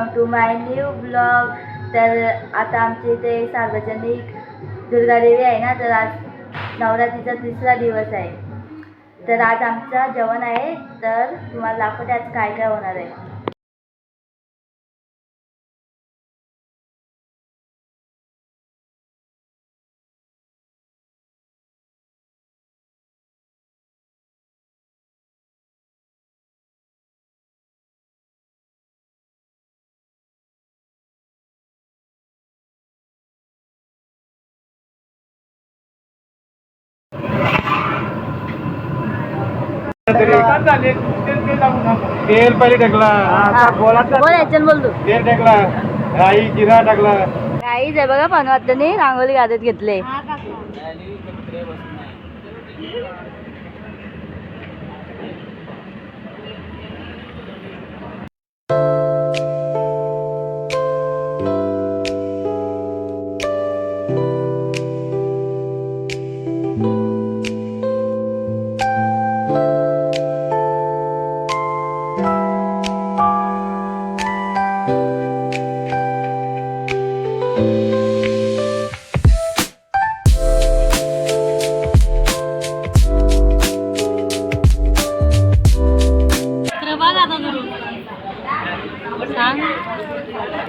Welcome to my new blog तर आता आमच्या इथे सार्वजनिक दुर्गादेवी आहे ना तर आज नवरात्रीचा तिसरा दिवस आहे. तर आज आमचं जेवण आहे तर तुम्हाला दाखवते आज काय काय होणार आहे. तेल पहिले टाकला बोल याच्यानं बोल तू तेल टाकला राई जिरा टाकला काहीच आहे बघा पनवात्याने रांगोली गादत घेतले.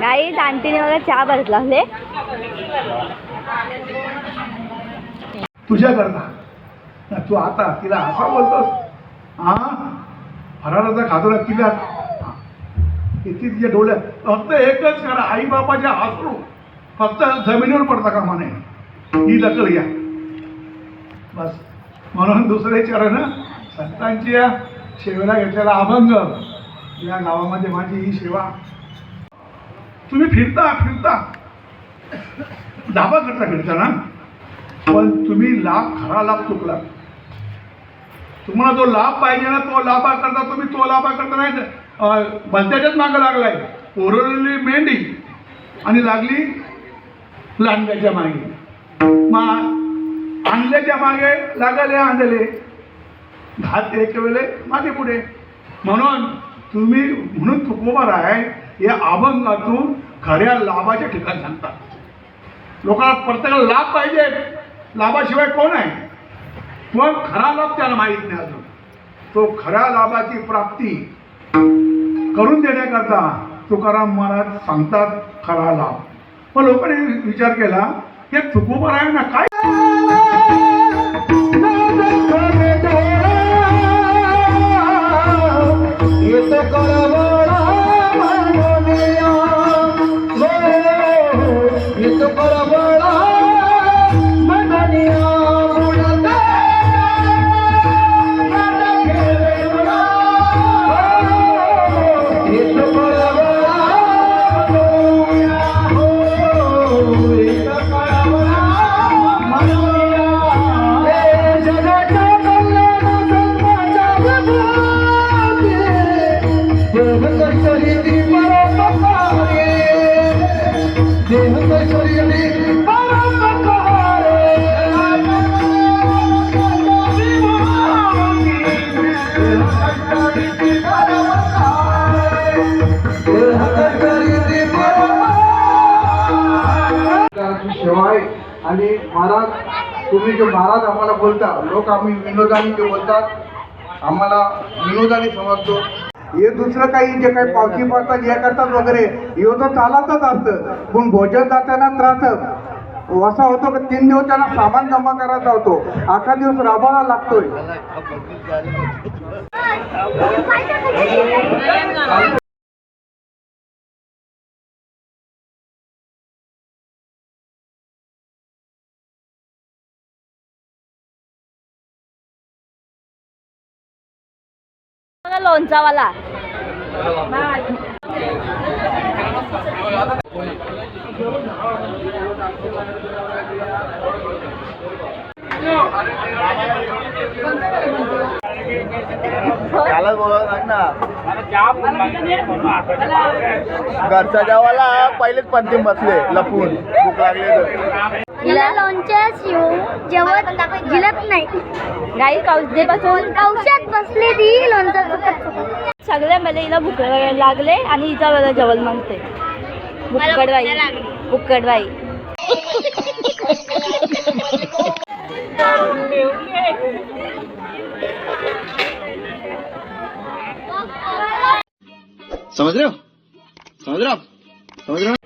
काही आंटीने मला चहा भरत लावले तुझ्याकरता तू आता तिला असा बोलतोस हा फराळाचा खातोला तिला किती तिच्या डोळ्या फक्त एकच करा आई बापाचे हसरू फक्त जमिनीवर पडता कामा नये. ही दखल घ्या. बस. म्हणून दुसरे चरण संतांची या सेवेला घेतलेला अभंग या गावामध्ये माझी ही सेवा. तुम्ही फिरता फिरता. धाबा करता फिरता ना? पण तुम्ही लाभ खरा लाभ चुकला. तुम्हाला जो लाभ पाहिजे ना तो लाभा करता तुम्ही तो लाभा करता नाही भलत्याच्याच मागं लागलाय. ओरडली मेंढी आणि लागली लांडग्याच्या मागे. मा आणल्याच्या मागे लागले आणले घात एक वेळे मागे पुढे. म्हणून तुम्ही म्हणून तुकोबा आहे या अभंगातून खऱ्या लाभाचे ठिकाण सांगतात. लोकांना प्रत्येकाला लाभ पाहिजे. लाभाशिवाय कोण आहे? पण खरा लाभ त्याला माहीत नाही अजून. तो खऱ्या लाभाची प्राप्ती करून देण्याकरता तुकाराम महाराज सांगतात खरा लाभ मग लोकांनी विचार केला हे तुकोबर आहे ना काय? सेवा आहे आणि महाराज तुम्ही जे महाराज आम्हाला बोलता लोक आम्ही विनोदाने जे बोलतात आम्हाला विनोदाने समजतो. हे दुसरं काही जे काही पावती पाडतात हे करतात वगैरे. हे तर चालतच असतं. पण भोजन जाताना त्रास असा होतो की तीन दिवस त्यांना सामान जमा करायचा होतो अख्खा दिवस राबायला लागतोय. लोणचावाला. घरचा जेवायला पहिलेच पंचम बसले लपून. भूक लागले तिला? लोणच्या शिव जेवत जिलत नाही. गाई कौशदेपासून कौशात बसली ती लोणचं सगळ्या मला हिला भूक लागायला लागले आणि हिचा वेळेला जेवण मागते बुक्कडबाई बुक्कडबाई समझ रहे हो समझ रहे हो रहे हो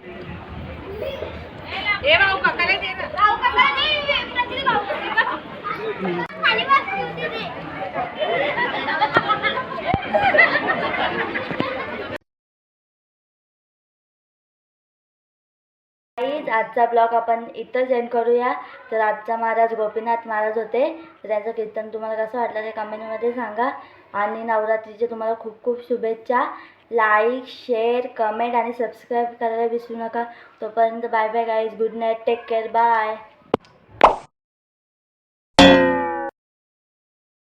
आजचा ब्लॉग आपण इथं सेंड करूया. तर आजचा महाराज गोपीनाथ महाराज होते. तर त्यांचं कीर्तन तुम्हाला कसं वाटलं ते कमेंटमध्ये सांगा. आणि नवरात्रीचे तुम्हाला खूप खूप शुभेच्छा. लाईक शेअर कमेंट आणि सबस्क्राईब करायला विसरू नका. तोपर्यंत bye bye guys good night take care bye